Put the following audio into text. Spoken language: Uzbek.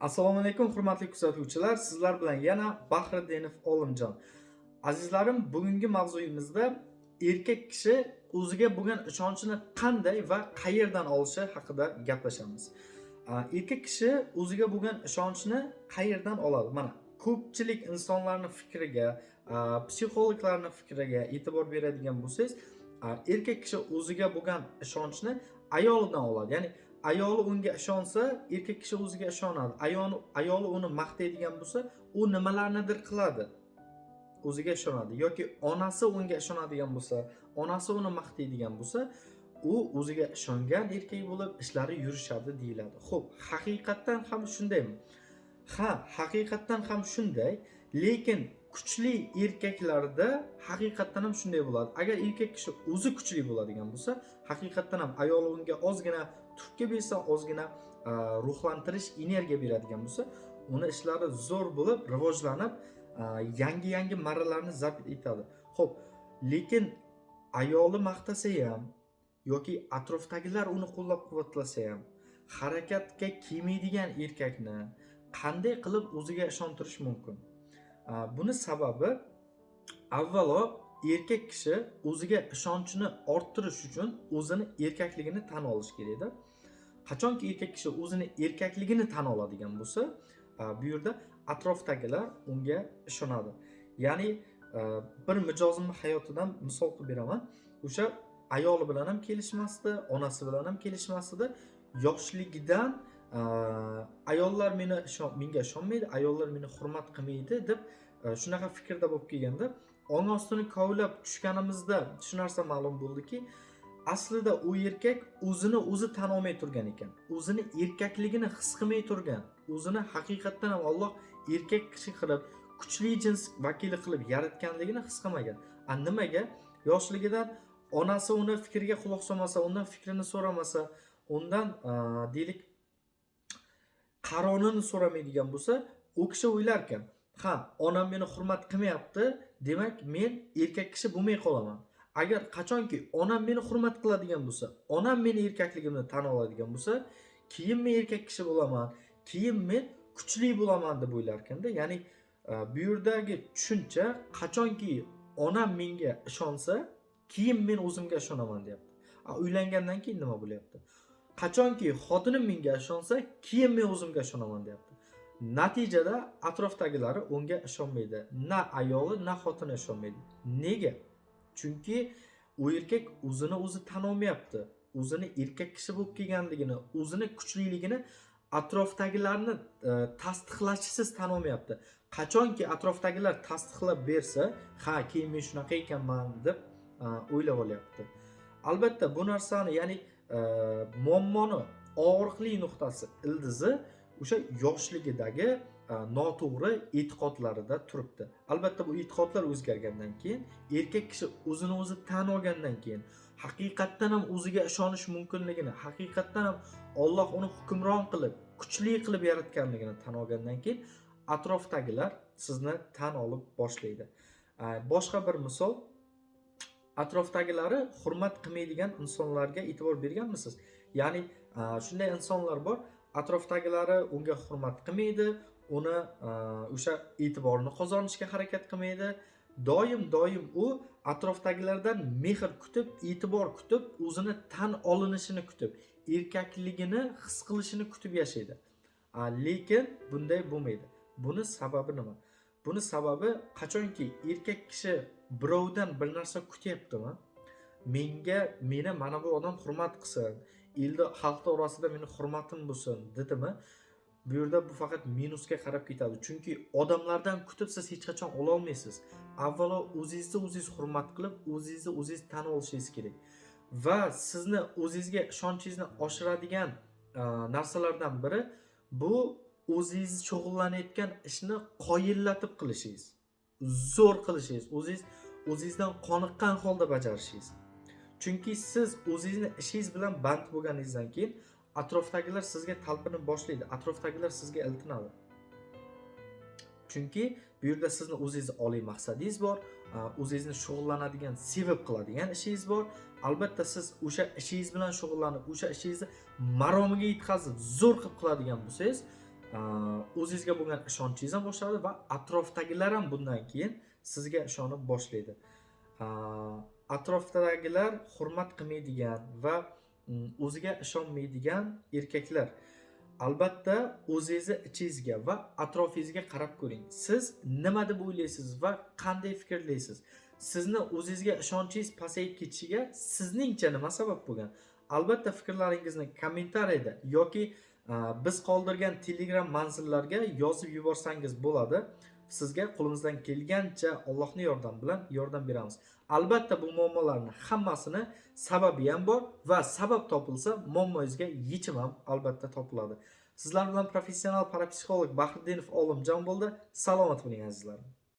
assalomu alaykum hurmatli kuzatuvchilar. Sizlar bilan yana bahriddinov olimjon. Azizlarim bugungi mavzuyimizda erkak kishi o'ziga bo'lgan ishonchini qanday va qayerdan olishi haqida gaplashamiz. Erkak kishi o'ziga bo'lgan ishonchni qayerdan oladi? Mana ko'pchilik insonlarni fikriga psixologlarni fikriga e'tibor beradigan bo'lsangiz erkak kishi o'ziga bo'lgan ishonchni ayolidan oladi. Ya'ni ayoli unga ishonsa erkak kishi o'ziga ishonadi. Ayoli ayoli uni maqtaydigan bo'lsa u nimalarnidir qiladi. O'ziga ishonadi. Yoki onasi unga ishonadigan bo'lsa onasi uni maqtaydigan bo'lsa u o'ziga ishongan erkak bo'lib ishlari yurishadi deyiladi. Ho'p haqiqatdan ham shundaymi? Ha haqiqatdan ham shunday lekin kuchli erkaklarda haqiqatdan ham shunday bo'ladi. Agar erkak kishi o'zi kuchli bo'ladigan bo'lsa haqiqatdan ham ayoli unga ozgina turtki bersa ozgina e, ruhlantirish energiya beradigan bo'lsa uni ishlari zo'r bo'lib rivojlanib e, yangi yangi marralarni zabt etadi. Ho'p lekin ayoli maqtasa ham yoki atrofdagilar uni qo'llab quvvatlasa ham harakatga kelmaydigan erkakni qanday qilib o'ziga ishontirish mumkin? Buni sababi avvalo erkak kishi o'ziga ishonchini orttirish uchun o'zini erkakligini tan olishi kerakda. Qachonki erkak kishi o'zini erkakligini tan oladigan bo'lsa bu yerda atrofdagilar unga ishonadi. Ya'ni bir mijozimni hayotidan misol qilib beraman. O'sha ayoli bilan ham kelishmasdi onasi bilan ham kelishmasdi. Yoshligidan ayollar meni menga ishonmaydi ayollar meni hurmat qilmaydi deb shunaqa fikrda bo'lib kelganda ong ostini kovlab tushganimizda shu narsa ma'lum bo'ldiki aslida u erkak o'zini o'zi tan olmay turgan ekan o'zini erkakligini his qilmay turgan o'zini haqiqatdan ham olloh erkak kishi qilib kuchli jins vakili qilib yaratganligini his qilmagan a nimaga yoshligidan onasi uni fikriga quloq solmasa undan fikrini so'ramasa undan deylik qaronini so'ramaydigan bo'lsa u kishi o'ylarkan ha onam meni hurmat qilmayapti. Demak men erkak kishi bo'lmay qolaman. Agar qachonki onam meni hurmat qiladigan bo'lsa onam meni erkakligimni tan oladigan bo'lsa keyin men erkak kishi bo'laman keyin men kuchli bo'laman deb o'ylar ekanda ya'ni e, bu yerdagi tushuncha qachonki onam menga ishonsa keyin men o'zimga ishonaman deyapti. Uylangandan keyin nima bo'lyapti? Qachonki xotinim menga ishonsa keyin men o'zimga ishonaman deyapti natijada atrofdagilari unga ishonmaydi. Na ayoli na xotini ishonmaydi. Nega? Chunki u erkak o'zini o'zi tan olmayapti. O'zini erkak kishi bo'lib kelganligini o'zini kuchliligini atrofdagilarni e, tasdiqlashisiz tan olmayapti. Qachonki atrofdagilar tasdiqlab bersa ha keyin men shunaqa ekanman deb e, o'ylab olyapti. Albatta bu narsani ya'ni e, muammoni og'riqli nuqtasi ildizi o'sha yoshligidagi e, noto'g'ri e'tiqodlarida turibdi. Albatta bu e'tiqodlar o'zgargandan keyin erkak kishi o'zini o'zi tan olgandan keyin haqiqatdan ham o'ziga ishonish mumkinligini haqiqatdan ham olloh uni hukmron qilib kuchli qilib yaratganligini tan olgandan keyin atrofdagilar sizni tan olib boshlaydi. E, boshqa bir misol atrofdagilari hurmat qilmaydigan insonlarga e'tibor berganmisiz? Ya'ni e, shunday insonlar bor atrofdagilari unga hurmat qilmaydi uni e, o'sha e'tiborni qozonishga harakat qilmaydi. Doim doim u atrofdagilardan mehr kutib e'tibor kutib o'zini tan olinishini kutib erkakligini his qilishini kutib yashaydi. Lekin bunday bo'lmaydi. Buni sababi nima? Buni sababi qachonki erkak kishi birovdan bir narsa kutyaptimi? Menga meni mana bu odam hurmat qilsin elda xalqni orasida meni hurmatim bo'lsin dedimi bu yerda bu faqat minusga qarab ketadi chunki odamlardan kutib siz hech qachon ololmaysiz avvalo o'zingizni o'zingiz hurmat qilib o'zingizni o'zingiz tan olishingiz kerak va sizni o'zingizga ishonchingizni oshiradigan a, narsalardan biri bu o'zingiz shug'ullanayotgan ishni qoyillatib qilishingiz zo'r qilishingiz o'zingiz o'zingizdan qoniqqan holda bajarishingiz chunki siz o'zingizni ishingiz bilan band bo'lganingizdan keyin atrofdagilar sizga talpinib boshlaydi. Atrofdagilar sizga iltinadi. Chunki bu yerda sizni o'zingizni oliy maqsadingiz bor o'zingizni shug'ullanadigan sevib qiladigan ishingiz bor. Albatta siz o'sha ishingiz bilan shug'ullanib o'sha ishingizni maromiga yetkazib zo'r qilib qiladigan bo'lsangiz o'zingizga bo'lgan ishonchingiz ham oshadi va atrofdagilar ham bundan keyin sizga ishonib boshlaydi. Atrofdagilar hurmat qilmaydigan va mm, o'ziga ishonmaydigan erkaklar. Albatta o'zingizni ichingizga va atrofingizga qarab ko'ring. Siz nima deb o'ylaysiz va qanday fikrlaysiz? Sizni o'zingizga ishonchingiz pasayib ketishiga sizningcha nima sabab bo'lgan? Albatta fikrlaringizni kommentariyada yoki biz qoldirgan telegram manzillarga yozib yuborsangiz bo'ladi. Sizga qo'limizdan kelgancha allohni yordami bilan yordam beramiz. Albatta bu muammolarni hammasini sababi ham bor va sabab topilsa muammongizga yechim ham albatta topiladi. Sizlar bilan professional parapsixolog bahriddinov olimjon bo'ldi. Salomat bo'ling azizlarim